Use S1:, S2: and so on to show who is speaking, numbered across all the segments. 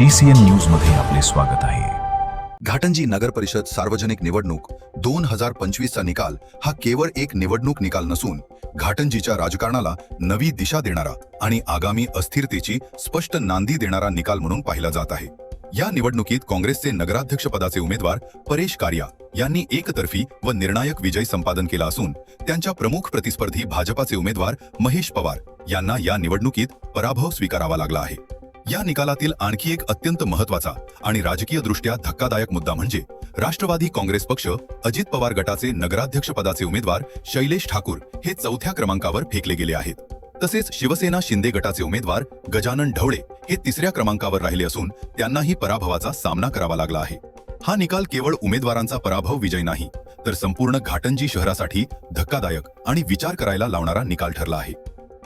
S1: TCN न्यूजमध्ये आपले स्वागत आहे.
S2: घाटंजी नगर परिषद सार्वजनिक निवडणूक दोन हजार पंचवीसचा निकाल हा केवळ एक निवडणूक निकाल नसून घाटंजीच्या राजकारणाला नवी दिशा देणारा आणि आगामी अस्थिरतेची स्पष्ट नांदी देणारा निकाल म्हणून पाहिला जात आहे. या निवडणुकीत काँग्रेसचे नगराध्यक्ष पदाचे उमेदवार परेश कारिया यांनी एकतर्फी व निर्णायक विजय संपादन केला असून त्यांच्या प्रमुख प्रतिस्पर्धी भाजपाचे उमेदवार महेश पवार यांना या निवडणुकीत पराभव स्वीकारावा लागला आहे. या निकालातील आणखी एक अत्यंत महत्त्वाचा आणि राजकीय दृष्ट्या धक्कादायक मुद्दा म्हणजे राष्ट्रवादी काँग्रेस पक्ष अजित पवार गटाचे नगराध्यक्ष पदाचे उमेदवार शैलेश ठाकूर हे चौथ्या क्रमांकावर फेकले गेले आहेत. तसेच शिवसेना शिंदे गटाचे उमेदवार गजानन ढवळे हे तिसऱ्या क्रमांकावर राहिले असून त्यांनाही पराभवाचा सामना करावा लागला आहे. हा निकाल केवळ उमेदवारांचा पराभव विजय नाही तर संपूर्ण घाटंजी शहरासाठी धक्कादायक आणि विचार करायला लावणारा निकाल ठरला आहे.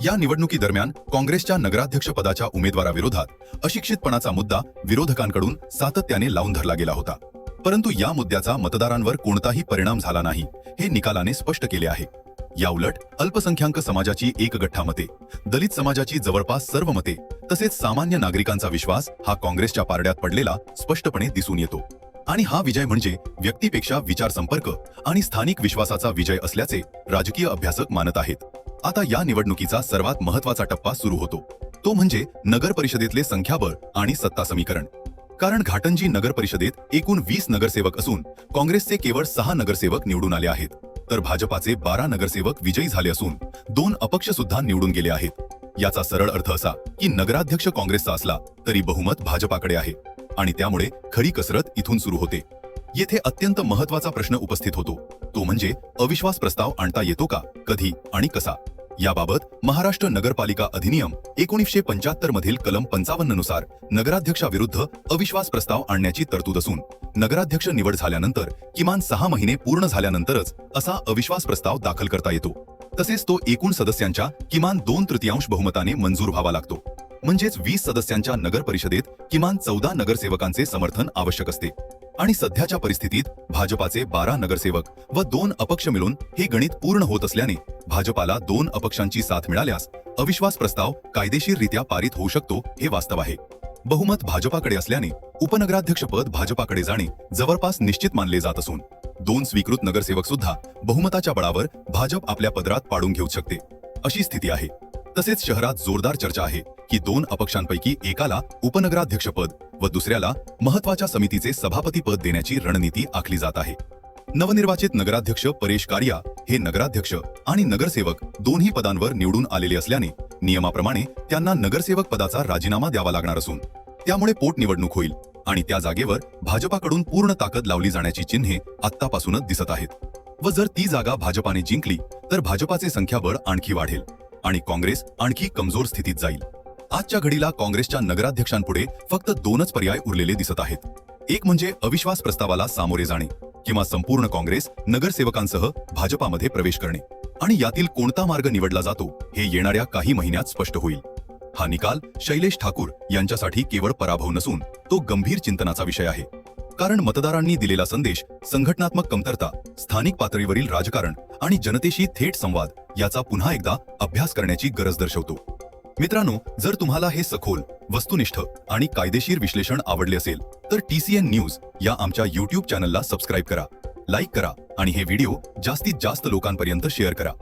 S2: या निवडणुकी दरम्यान काँग्रेसच्या नगराध्यक्ष पदाच्या उमेदवाराविरोधात अशिक्षितपणाचा मुद्दा विरोधकांकडून सातत्याने लावून धरला गेला होता. परंतु या मुद्द्याचा मतदारांवर कोणताही परिणाम झाला नाही हे निकालाने स्पष्ट केले आहे. याउलट अल्पसंख्याक समाजाची एक गठ्ठा मते दलित समाजाची जवळपास सर्व मते तसेच सामान्य नागरिकांचा विश्वास हा काँग्रेसच्या पारड्यात पडलेला स्पष्टपणे दिसून येतो. आणि हा विजय म्हणजे व्यक्तीपेक्षा विचार संपर्क आणि स्थानिक विश्वासाचा विजय असल्याचे राजकीय अभ्यासक मानत आहेत. आता या निवडणुकीचा सर्वात महत्त्वाचा टप्पा सुरू होतो. तो म्हणजे नगर परिषदेतले संख्याबळ आणि सत्ता समीकरण. कारण घाटंजी नगर परिषदेत एकूण वीस नगरसेवक असून काँग्रेसचे केवळ सहा नगरसेवक निवडून आले आहेत. तर भाजपाचे बारा नगरसेवक विजयी झाले असून दोन अपक्ष सुद्धा निवडून गेले आहेत. याचा सरळ अर्थ असा की नगराध्यक्ष काँग्रेसचा असला तरी बहुमत भाजपाकडे आहे. आणि त्यामुळे खरी कसरत इथून सुरू होते. येथे अत्यंत महत्त्वाचा प्रश्न उपस्थित होतो. तो म्हणजे अविश्वास प्रस्ताव आणता येतो का कधी आणि कसा? याबाबत महाराष्ट्र नगरपालिका अधिनियम एकोणीसशे पंच्याहत्तर मधील कलम पंचावन्ननुसार नगराध्यक्षाविरुद्ध अविश्वास प्रस्ताव आणण्याची तरतूद असून नगराध्यक्ष निवड झाल्यानंतर किमान सहा महिने पूर्ण झाल्यानंतरच असा अविश्वास प्रस्ताव दाखल करता येतो. तसेच तो एकूण सदस्यांच्या किमान दोन तृतीयांश बहुमताने मंजूर व्हावा लागतो. म्हणजेच वीस सदस्यांच्या नगर परिषदेत किमान चौदा नगरसेवकांचे समर्थन आवश्यक असते. आणि सध्याच्या परिस्थितीत भाजपाचे बारा नगरसेवक व दोन अपक्ष मिळून हे गणित पूर्ण होत असल्याने भाजपाला दोन अपक्षांची साथ मिळाल्यास अविश्वास प्रस्ताव कायदेशीररित्या पारित होऊ शकतो हे वास्तव आहे. बहुमत भाजपाकडे असल्याने उपनगराध्यक्षपद भाजपाकडे जाणे जवळपास निश्चित मानले जात असून दोन स्वीकृत नगरसेवक सुद्धा बहुमताच्या बळावर भाजप आपल्या पदरात पाडून घेऊ शकते अशी स्थिती आहे. तसेच शहरात जोरदार चर्चा आहे की दोन अपक्षांपैकी एकाला उपनगराध्यक्षपद व दुसऱ्याला महत्त्वाच्या समितीचे सभापती पद देण्याची रणनीती आखली जात आहे. नवनिर्वाचित नगराध्यक्ष परेश कारिया हे नगराध्यक्ष आणि नगरसेवक दोन्ही पदांवर निवडून आलेले असल्याने नियमाप्रमाणे त्यांना नगरसेवक पदाचा राजीनामा द्यावा लागणार असून त्यामुळे पोटनिवडणूक होईल आणि त्या जागेवर भाजपाकडून पूर्ण ताकद लावली जाण्याची चिन्हे आत्तापासूनच दिसत आहेत. व जर ती जागा भाजपाने जिंकली तर भाजपाचे संख्याबळ आणखी वाढेल. आणि काँग्रेस आणखी कमजोर स्थितीत जाईल. आजच्या घडीला काँग्रेसच्या नगराध्यक्षांपुढे फक्त दोनच पर्याय उरलेले दिसत आहेत. एक म्हणजे अविश्वास प्रस्तावाला सामोरे जाणे किंवा संपूर्ण काँग्रेस नगरसेवकांसह भाजपामध्ये प्रवेश करणे आणि यातील कोणता मार्ग निवडला जातो हे येणाऱ्या काही महिन्यात स्पष्ट होईल. हा निकाल शैलेश ठाकूर यांच्यासाठी केवळ पराभव नसून तो गंभीर चिंतनाचा विषय आहे. कारण मतदारांनी दिलेला संदेश संघटनात्मक कमतरता स्थानिक पातळीवरील राजकारण आणि जनतेशी थेट संवाद याचा पुन्हा एकदा अभ्यास करण्याची गरज दर्शवतो. मित्रांनो जर तुम्हाला हे सखोल वस्तुनिष्ठ आणि कायदेशीर विश्लेषण आवडले असेल तर टी सी एन न्यूज या आमच्या यूट्यूब चॅनलला सबस्क्राईब करा लाईक करा आणि हे व्हिडिओ जास्तीत जास्त लोकांपर्यंत शेअर करा.